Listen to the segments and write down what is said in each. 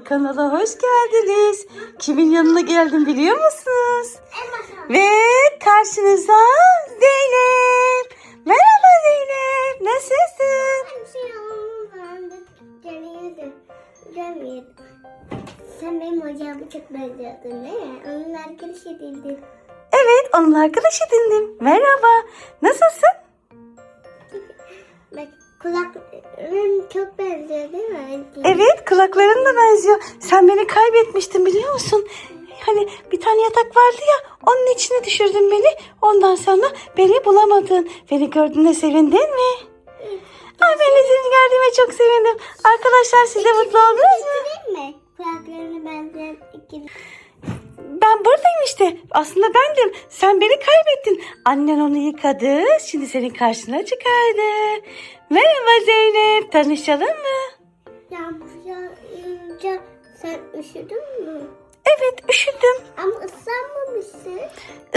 bu kanala hoş geldiniz. Kimin yanına geldim biliyor musunuz? Ve karşınızda Zeynep. Merhaba Zeynep. Nasılsın? Sen benim hocamı çok benziyordun değil mi? Onun arkadaşı değildin. Evet onun arkadaş edindim. Merhaba. Nasılsın? Kulakların çok benziyor değil mi? Evet kulakların da benziyor. Sen beni kaybetmiştin biliyor musun? Hani bir tane yatak vardı ya onun içine düşürdün beni. Ondan sonra beni bulamadın. Beni gördüğüne sevindin mi? Ay ben de seni gördüğüme çok sevindim. Arkadaşlar siz de mutlu oldunuz mu? Değil mi? Kulaklarına benzeyen iki Ben buradayım işte. Aslında bendim. Sen beni kaybettin. Annen onu yıkadı. Şimdi senin karşına çıkardı. Merhaba Zeynep. Tanışalım mı? Yağmur yağınca sen üşüdün mü? Evet üşüdüm. Ama ıslanmamışsın.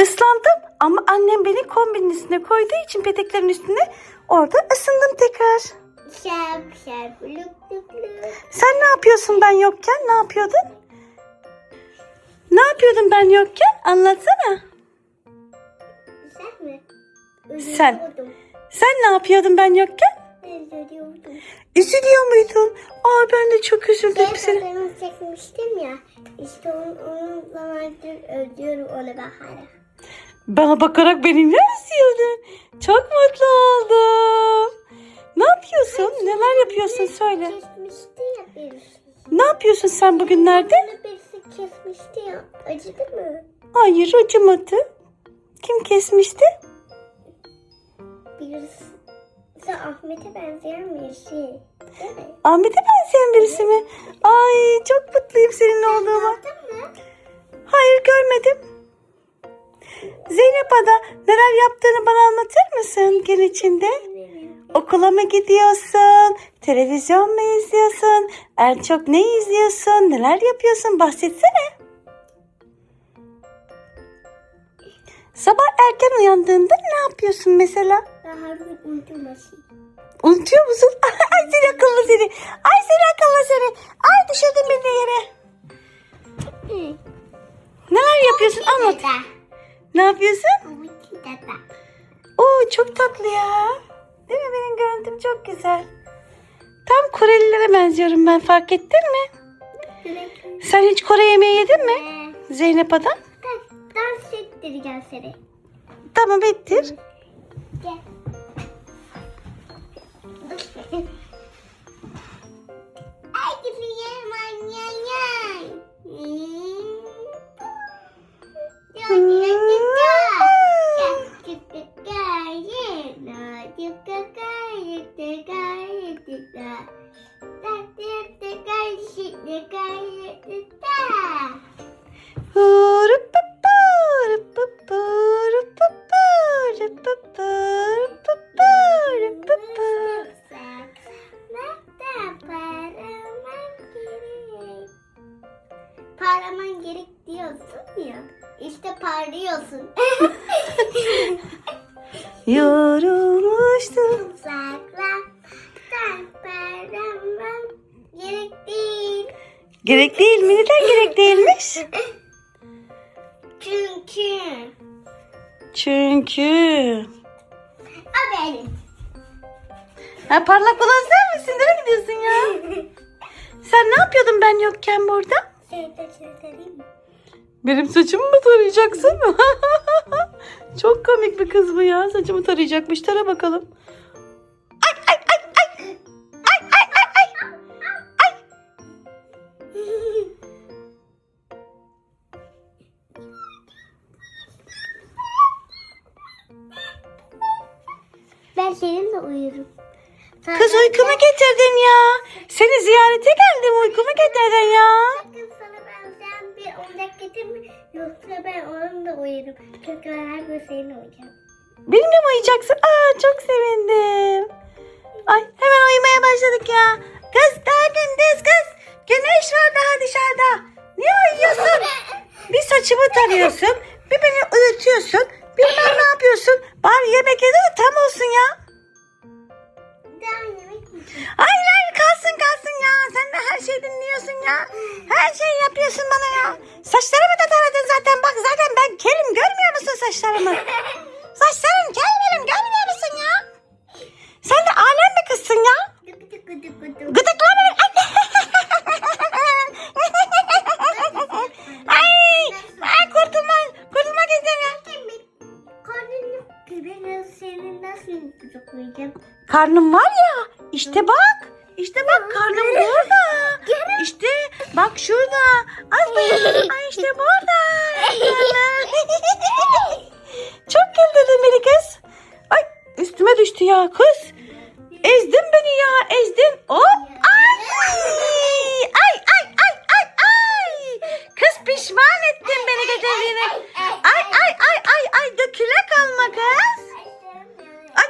Islandım ama annem beni kombinin üstüne koyduğu için peteklerin üstüne orada ısındım tekrar. Şap şap luk luk luk. Sen ne yapıyorsun ben yokken? Ne yapıyordun? Ne yapıyordun ben yokken? Anlatsana. Güzel mi? Sen. Üzülüyordum. Sen ne yapıyordun ben yokken? Üzülüyordum. Üzülüyor muydun? Aa ben de çok üzüldüm Ben seni. çekmiştim ya. İşte onu, onu zamandır özlüyorum onu Bahar'a. Bana bakarak benimle üzüyordun. Çok mutlu oldum. Ne yapıyorsun? Neler yapıyorsun söyle. Ne yapıyorsun sen bugünlerde? Kesmişti ya. Acıdı mı? Hayır acımadı. Kim kesmişti? Birisi Ahmet'e benzeyen birisi. Değil mi? Ahmet'e benzeyen birisi mi? Ay çok mutluyum seninle olduğuma. Gördün mü? Hayır görmedim. Zeynep Ada neler yaptığını bana anlatır mısın gün içinde? Okula mı gidiyorsun? Televizyon mu izliyorsun? En çok ne izliyorsun? Neler yapıyorsun? Bahsetsene. Sabah erken uyandığında ne yapıyorsun mesela? Bahar'ın unutulmasın. Unutuyor musun? Ay seni akıllı seni. Ay seni akıllı seni. Ay düşürdün beni yere. Neler yapıyorsun? Anlat. Ne yapıyorsun? Oo çok tatlı ya. Değil mi benim görüntüm çok güzel. Tam Korelilere benziyorum ben fark ettin mi? Sen hiç Kore yemeği yedin mi? Zeynep Ada? dans, dans ettireceğim seni. Tamam ettir. Parlaman gerek değil. Gerek değil mi? Neden gerek değilmiş? Çünkü Çünkü. o benim. Ha, parlak olan sen misin? Nereye gidiyorsun ya? Sen ne yapıyordun ben yokken burada? Benim saçımı mı tarayacaksın? Komik bir kız bu ya. Saçımı tarayacakmış. Tara bakalım. Ay ay ay ay. Ay ay ay ay. Ay. Ben seninle uyurum. Kız uykumu getirdin ya. Seni ziyarete geldim. Uykumu getirdin ya. Oyuncak getirme. Yoksa ben onunla uyurum. Çünkü ben her gün seninle uyuyacağım. Benimle mi uyuyacaksın? Aa çok sevindim. Ay hemen uyumaya başladık ya. Kız daha gündüz kız. Güneş var daha dışarıda. Niye uyuyorsun? Bir saçımı tarıyorsun. Bir beni uyutuyorsun. Bilmem ne yapıyorsun. Bari yemek yedi dinliyorsun ya. Her şeyi yapıyorsun bana ya. Saçlarımı da taradın zaten. Bak zaten ben kelim. Görmüyor musun saçlarımı? Saçlarım kel benim. Görmüyor musun ya? Sen de alem bir kızsın ya. Dık dık dık dık dık. Gıdıkla beni. ay, ay kurtulma, kurtulmak istemiyorum. Karnın yok ki ben seni nasıl tutuklayacağım? Karnım var ya. İşte bak. İşte bak karnım burada. İşte bak şurada. Da Ay işte burada. Çok güldürdün beni kız. Ay üstüme düştü ya kız. Ezdin beni ya ezdin. Hop. Ay. Ay ay ay ay ay. Kız pişman ettin beni getirdiğine. Ay ay ay ay ay döküle kalma kız.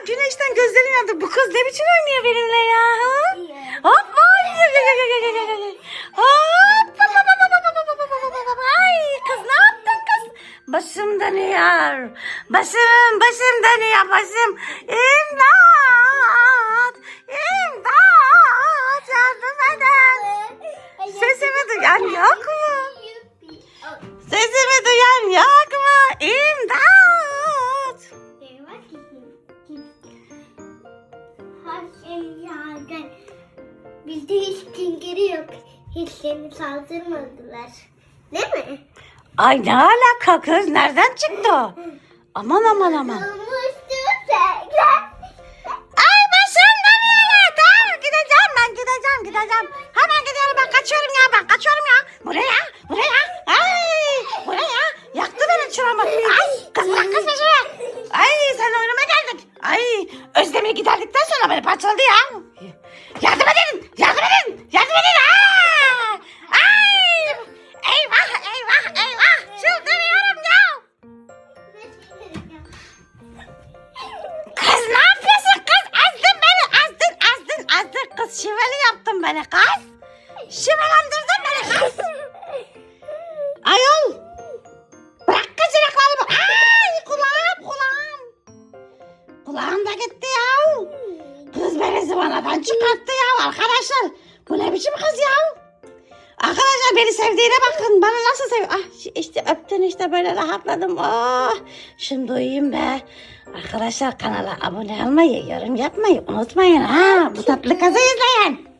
Güneşten gözlerim yandı. Bu kız ne biçim oynuyor benimle ya? ha? Hop ay. Hop. Ay kız ne yaptın kız? Başım dönüyor. Başım başım dönüyor başım. İmdat. İmdat. Yardım edin. Sesimi duyan yok Seni saldırmadılar. Değil mi? Ay ne alaka kız? Nereden çıktı o? Aman aman aman. Olmuştu. Ay başım dönüyor. Tamam gideceğim ben gideceğim gideceğim. Hemen gidiyorum ben kaçıyorum ya ben kaçıyorum ya? Bu ne ya? Beni sevdiğine bakın. Bana nasıl sev... Ah işte öptün işte böyle rahatladım. Oh, şimdi uyuyayım be. Arkadaşlar kanala abone olmayı, yorum yapmayı unutmayın ha. Bu tatlı kızı izleyin.